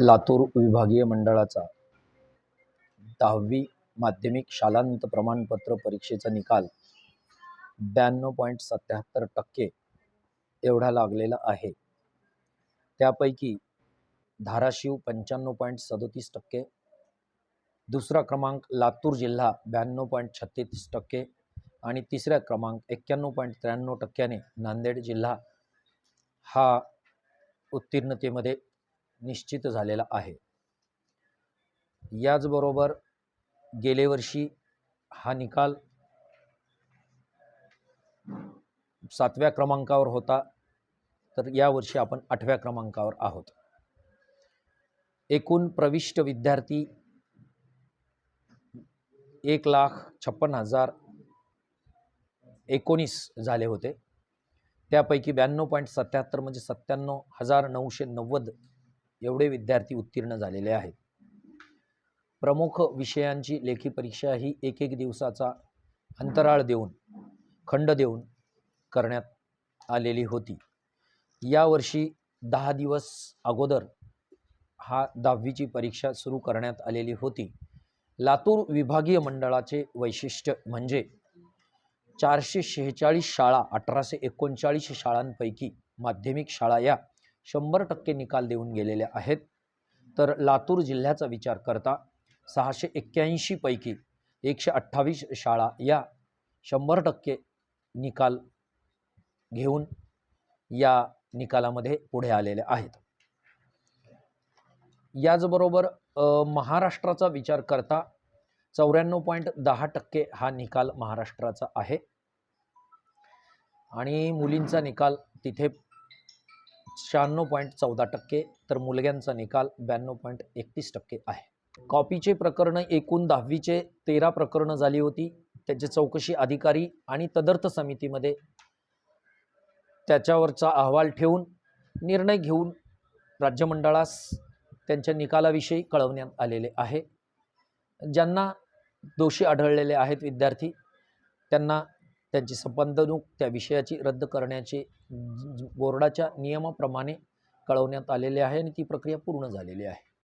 लातूर विभागीय मंडळाचा दहावी माध्यमिक शालांत प्रमाणपत्र परीक्षेचा निकाल ब्याण्णव पॉईंट सत्याहत्तर टक्के एवढा लागलेला आहे. त्यापैकी धाराशिव पंच्याण्णव पॉईंट सदोतीस टक्के दुसरा क्रमांक लातूर जिल्हा ब्याण्णव पॉईंट छत्तीस टक्के आणि तिसरा क्रमांक एक्क्याण्णव पॉईंट त्र्याण्णव टक्क्याने नांदेड जिल्हा हा उत्तीर्णतेमध्ये निश्चित झालेला आहे. याचबरोबर गेले वर्षी हा निकाल सातव्या क्रमांकावर होता तर यावर्षी आपण आठव्या क्रमांकावर आहोत. एकूण प्रविष्ट विद्यार्थी एक लाख छप्पन हजार एकोणीस झाले होते. त्यापैकी ब्याण्णव पॉईंट सत्याहत्तर म्हणजे सत्त्याण्णव हजार नऊशे नव्वद एवढे विद्यार्थी उत्तीर्ण झालेले आहेत. प्रमुख विषयांची लेखी परीक्षा ही एक एक दिवसाचा अंतराळ देऊन खंड देऊन करण्यात आलेली होती. यावर्षी दहा दिवस अगोदर हा दहावीची परीक्षा सुरू करण्यात आलेली होती. लातूर विभागीय मंडळाचे वैशिष्ट्य म्हणजे चारशे शेहेचाळीस शाळा अठराशे एकोणचाळीस शाळांपैकी माध्यमिक शाळा या शंभर टक्के निकाल देऊन गेलेले आहेत. तर लातूर जिल्ह्याचा विचार करता सहाशे एक्क्याऐंशीपैकी एकशे अठ्ठावीस शाळा या शंभर टक्के निकाल घेऊन या निकालामध्ये पुढे आलेल्या आहेत. याचबरोबर महाराष्ट्राचा विचार करता चौऱ्याण्णव पॉईंट दहा टक्के हा निकाल महाराष्ट्राचा आहे. आणि मुलींचा निकाल तिथे शहाण्णव पॉईंट चौदा टक्के तर मुलग्यांचा निकाल ब्याण्णव पॉईंट एकतीस टक्के आहे. कॉपीचे प्रकरणं एकूण दहावीचे तेरा प्रकरणं झाली होती. त्याचे चौकशी अधिकारी आणि तदर्थ समितीमध्ये त्याच्यावरचा अहवाल ठेवून निर्णय घेऊन राज्यमंडळास त्यांच्या निकालाविषयी कळवण्यात आलेले आहे. ज्यांना दोषी आढळलेले आहेत विद्यार्थी त्यांना त्यांची संपादनूक त्या विषयाची रद्द करण्याचे बोर्डाच्या नियमाप्रमाणे कळवण्यात आलेले आहे आणि ती प्रक्रिया पूर्ण झालेली आहे.